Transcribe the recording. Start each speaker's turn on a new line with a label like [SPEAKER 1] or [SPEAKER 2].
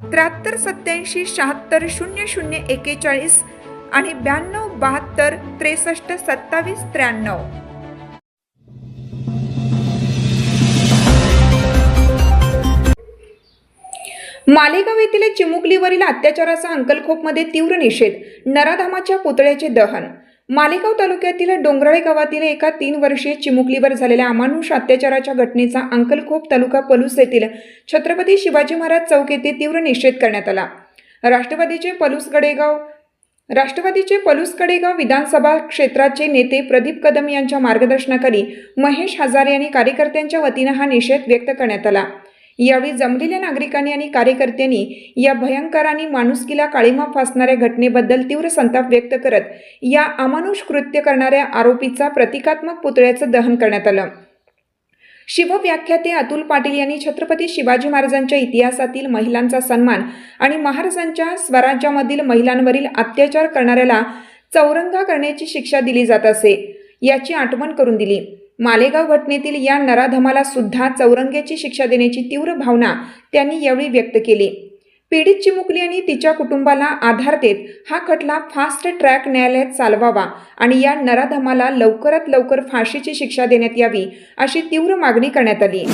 [SPEAKER 1] त्र्याहत्तर सत्याऐंशी शहात्तर शून्य शून्य एकेचाळीस आणि ब्याण्णव बहात्तर त्रेसष्ट सत्तावीस त्र्याण्णव. मालेगाव येथील चिमुकलीवरील अत्याचाराचा अंकलखोपमध्ये तीव्र निषेध नराधामाच्या पुतळ्याचे दहन मालेगाव तालुक्यातील डोंगराळे गावातील एका तीन वर्षीय चिमुकलीवर झालेल्या अमानुष अत्याचाराच्या घटनेचा अंकलखोप तालुका पलूस येथील छत्रपती शिवाजी महाराज चौक येथे तीव्र निषेध करण्यात आला. राष्ट्रवादीचे पलूस गडेगाव राष्ट्रवादीचे पलूस कडेगाव विधानसभा क्षेत्राचे नेते प्रदीप कदम यांच्या मार्गदर्शनाखाली महेश हजारे आणि कार्यकर्त्यांच्या वतीनं हा निषेध व्यक्त करण्यात आला. यावेळी जमलेल्या नागरिकांनी आणि कार्यकर्त्यांनी या भयंकर आणि माणुसकीला काळीमा फासणाऱ्या घटनेबद्दल तीव्र संताप व्यक्त करत या अमानुष कृत्य करणाऱ्या आरोपीचा प्रतिकात्मक पुतळ्याचं दहन करण्यात आलं. शिवव्याख्याते अतुल पाटील यांनी छत्रपती शिवाजी महाराजांच्या इतिहासातील महिलांचा सन्मान आणि महाराजांच्या स्वराज्यामधील महिलांवरील अत्याचार करणाऱ्याला चौरंगा करण्याची शिक्षा दिली जात असे याची आठवण करून दिली. मालेगाव घटनेतील या नराधमाला सुद्धा चौरंग्याची शिक्षा देण्याची तीव्र भावना त्यांनी यावेळी व्यक्त केली. पीडित चिमुकली आणि तिच्या कुटुंबाला आधार देत हा खटला फास्ट ट्रॅक न्यायालयात चालवावा आणि या नराधमाला लवकरात लवकर फाशीची शिक्षा देण्यात यावी अशी तीव्र मागणी करण्यात आली.